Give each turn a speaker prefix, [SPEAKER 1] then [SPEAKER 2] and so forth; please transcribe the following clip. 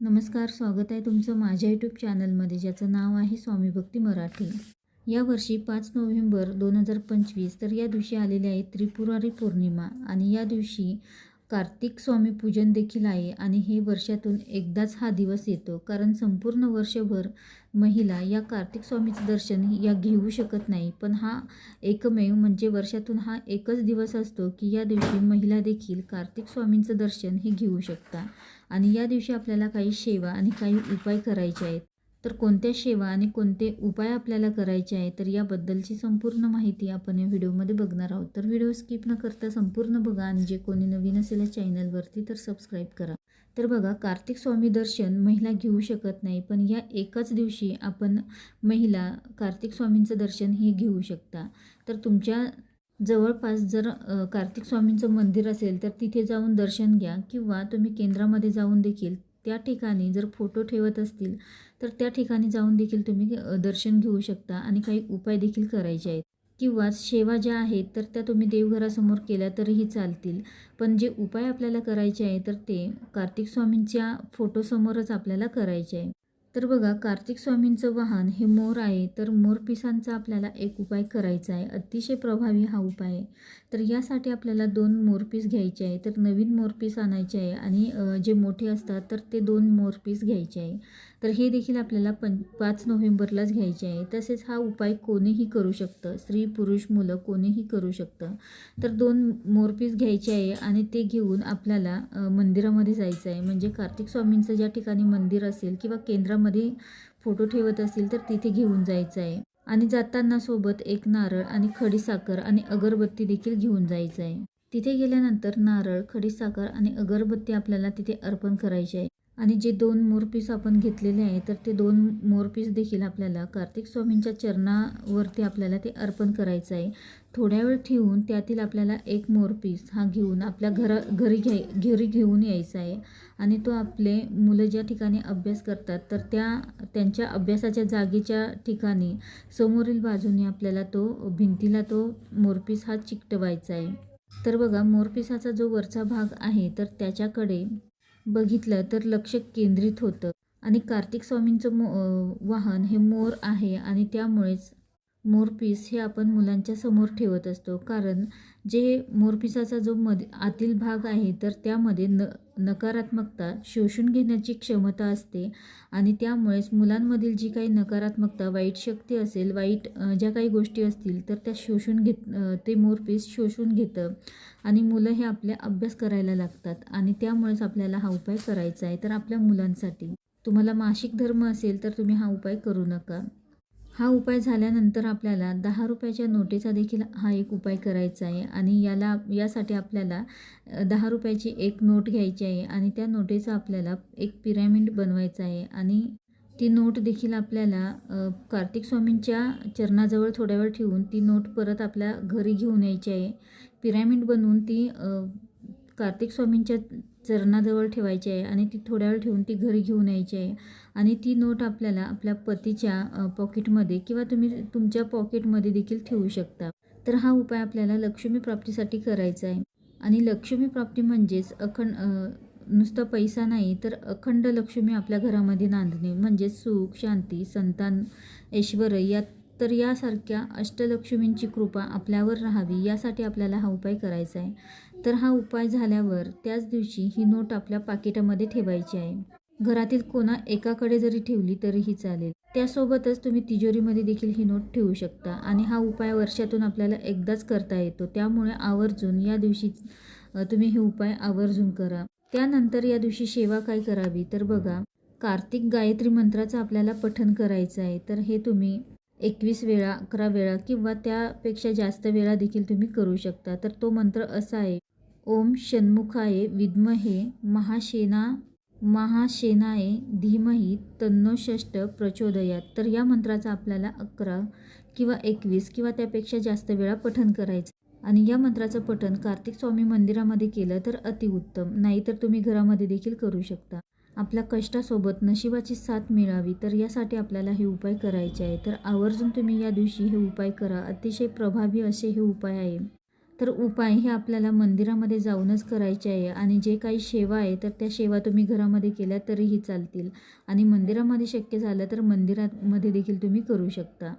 [SPEAKER 1] नमस्कार स्वागत आहे तुमचं माझ्या यूट्यूब चॅनलमध्ये ज्याचं नाव आहे स्वामी भक्ती मराठी. यावर्षी पाच नोव्हेंबर दोन हजार पंचवीस तर या दिवशी आलेली आहे त्रिपुरारी पौर्णिमा. आणि या दिवशी कार्तिक स्वामी पूजन देखील आहे आणि हे वर्षातून एकदाच हा दिवस येतो. कारण संपूर्ण वर्षभर महिला या कार्तिक स्वामीचं दर्शन या घेऊ शकत नाही. पण हा एकमेव म्हणजे वर्षातून हा एकच दिवस असतो की या दिवशी महिला देखील कार्तिक स्वामींचं दर्शन हे घेऊ शकता. आणि या दिवशी आपल्याला काही सेवा आणि काही उपाय करायचे आहेत. तर कोणत्या सेवा आणि कोणते उपाय आपल्याला करायचे आहे तर याबद्दलची संपूर्ण माहिती आपण या व्हिडिओमध्ये बघणार आहोत. तर व्हिडिओ स्किप न करता संपूर्ण बघा आणि जे कोणी नवीन असेल या चॅनलवरती तर सबस्क्राईब करा. तर बघा कार्तिक स्वामी दर्शन महिला घेऊ शकत नाही पण या एकाच दिवशी आपण महिला कार्तिक स्वामींचं दर्शन हे घेऊ शकता. तर तुमच्या जवळपास जर कार्तिक स्वामींचं मंदिर असेल तर तिथे जाऊन दर्शन घ्या किंवा तुम्ही केंद्रामध्ये जाऊन देखील त्या ठिकाणी जर फोटो ठेवत असतील तर त्या ठिकाणी जाऊन देखील तुम्ही दर्शन घेऊ शकता आणि काही उपाय देखील करायचे आहेत. किंवा सेवा ज्या आहेत तर त्या तुम्ही देवघरासमोर केल्या तरीही चालतील. पण जे उपाय आपल्याला करायचे आहे तर ते कार्तिक स्वामींच्या फोटोसमोरच आपल्याला करायचे आहे. तर बघा कार्तिक स्वामींचं वाहन हे मोर आहे तर मोरपिसांचा आपल्याला एक उपाय करायचा आहे. अतिशय प्रभावी हा उपाय आहे. तर यासाठी आपल्याला दोन मोरपीस घ्यायचे आहे. तर नवीन मोरपीस आणायचे आहे आणि जे मोठे असतात तर ते दोन मोरपीस घ्यायचे आहे. तर हे देखील आपल्याला पं पाच नोव्हेंबरलाच घ्यायचे आहे. तसेच हा उपाय कोणीही करू शकतं. स्त्री पुरुष मुलं कोणीही करू शकतं. तर दोन मोरपीस घ्यायचे आहे आणि ते घेऊन आपल्याला मंदिरामध्ये जायचं आहे. म्हणजे कार्तिक स्वामींचं ज्या ठिकाणी मंदिर असेल किंवा केंद्रामध्ये फोटो ठेवत असतील तर तिथे घेऊन जायचं आहे. आणि जाताना सोबत एक नारळ आणि खडीसाखर आणि अगरबत्ती देखील घेऊन जायचं आहे. तिथे गेल्यानंतर नारळ खडीसाखर आणि अगरबत्ती आपल्याला तिथे अर्पण करायची आहे. आणि जे दोन मोरपीस आपण घेतलेले आहे तर ते दोन मोरपीस देखील आपल्याला कार्तिक स्वामींच्या चरणावरती आपल्याला ते अर्पण करायचं आहे. थोड्या वेळ ठेवून त्यातील आपल्याला एक मोरपीस हा घेऊन आपल्या घरा घरी घ्याय घरी घेऊन यायचा आहे. आणि तो आपले मुलं ज्या ठिकाणी अभ्यास करतात तर त्या त्यांच्या अभ्यासाच्या जागेच्या ठिकाणी समोरील बाजूने आपल्याला तो भिंतीला तो मोरपीस हा चिकटवायचा आहे. तर बघा मोरपिसाचा जो वरचा भाग आहे तर त्याच्याकडे बघितलं तर लक्ष केंद्रित होतं. आणि कार्तिक स्वामींचं मो वाहन हे मोर आहे आणि त्यामुळेच मोरपीस हे आपण मुलांच्या समोर ठेवत असतो. कारण जे मोरपिसाचा जो मध आतील भाग आहे तर त्यामध्ये न नकारात्मकता शोषून घेण्याची क्षमता असते. आणि त्यामुळेच मुलांमधील जी काही नकारात्मकता वाईट शक्ती असेल वाईट ज्या काही गोष्टी असतील तर त्या शोषून घेत ते मोरपीस शोषून घेतं. आणि मुलं हे आपल्या अभ्यास करायला लागतात. आणि त्यामुळेच आपल्याला हा उपाय करायचा आहे तर आपल्या मुलांसाठी. तुम्हाला मासिक धर्म असेल तर तुम्ही हा उपाय करू नका. हा उपाय झाल्यानंतर आपल्याला दहा रुपयाच्या नोटेचा देखील हा एक उपाय करायचा आहे आणि याला यासाठी आपल्याला दहा रुपयाची एक नोट घ्यायची आहे आणि त्या नोटेचा आपल्याला एक पिरॅमिड बनवायचा आहे आणि ती नोट देखील आपल्याला कार्तिक स्वामींच्या चरणाजवळ थोड्या वेळ ठेवून ती नोट परत आपल्या घरी घेऊन यायची आहे. पिरॅमिड बनवून ती कार्तिक स्वामींच्या चरणाजवळ ठेवायची आहे आणि ती थोड्या वेळ ठेवून ती घरी घेऊन यायची आहे. आणि ती नोट आपल्याला आपल्या पतीच्या पॉकेटमध्ये किंवा तुम्ही तुमच्या पॉकेटमध्ये देखील ठेवू शकता. तर हा उपाय आपल्याला लक्ष्मी प्राप्तीसाठी करायचा आहे. आणि लक्ष्मी प्राप्ती म्हणजेच अखंड नुसता पैसा नाही तर अखंड लक्ष्मी आपल्या घरामध्ये नांदणे. म्हणजे सुख शांती संतान ऐश्वर यात तर यासारख्या अष्टलक्ष्मींची कृपा आपल्यावर राहावी यासाठी आपल्याला हा उपाय करायचा आहे. तर हा उपाय झाल्यावर त्याच दिवशी ही नोट आपल्या पाकिटामध्ये ठेवायची आहे. घरातील कोणा एकाकडे जरी ठेवली तरीही चालेल. त्यासोबतच तुम्ही तिजोरीमध्ये देखील ही नोट ठेवू शकता आणि हा उपाय वर्षातून आपल्याला एकदाच करता येतो. त्यामुळे आवर्जून या दिवशी तुम्ही हे उपाय आवर्जून करा. त्यानंतर या दिवशी सेवा काय करावी? तर बघा कार्तिक गायत्री मंत्राचं आपल्याला पठन करायचं आहे. तर हे तुम्ही एकवीस वेळा अकरा वेळा किंवा त्यापेक्षा जास्त वेळा देखील तुम्ही करू शकता. तर तो मंत्र असा आहे ओम षण्मुखाय विद्महे महाशेना महाशेनाय धीमही तन्नो षष्ट प्रचोदयात. तर या मंत्राचा आपल्याला अकरा किंवा एकवीस किंवा त्यापेक्षा जास्त वेळा पठन करायचं आणि या मंत्राचं पठन कार्तिक स्वामी मंदिरामध्ये केलं तर अतिउत्तम. नाहीतर तुम्ही घरामध्ये देखील करू शकता. आपल्या कष्टासोबत नशिबाची साथ मिळावी तर यासाठी आपल्याला हे उपाय करायचे आहे. तर आवर्जून तुम्ही या दिवशी हे उपाय करा. अतिशय प्रभावी असे हे उपाय आहे. तर उपाय हे आपल्याला मंदिरामध्ये जाऊनच करायचे आहे आणि जे काही सेवा आहे तर त्या सेवा तुम्ही घरामध्ये केल्या तरीही चालतील. आणि मंदिरामध्ये शक्य झालं तर मंदिरामध्ये देखील तुम्ही करू शकता.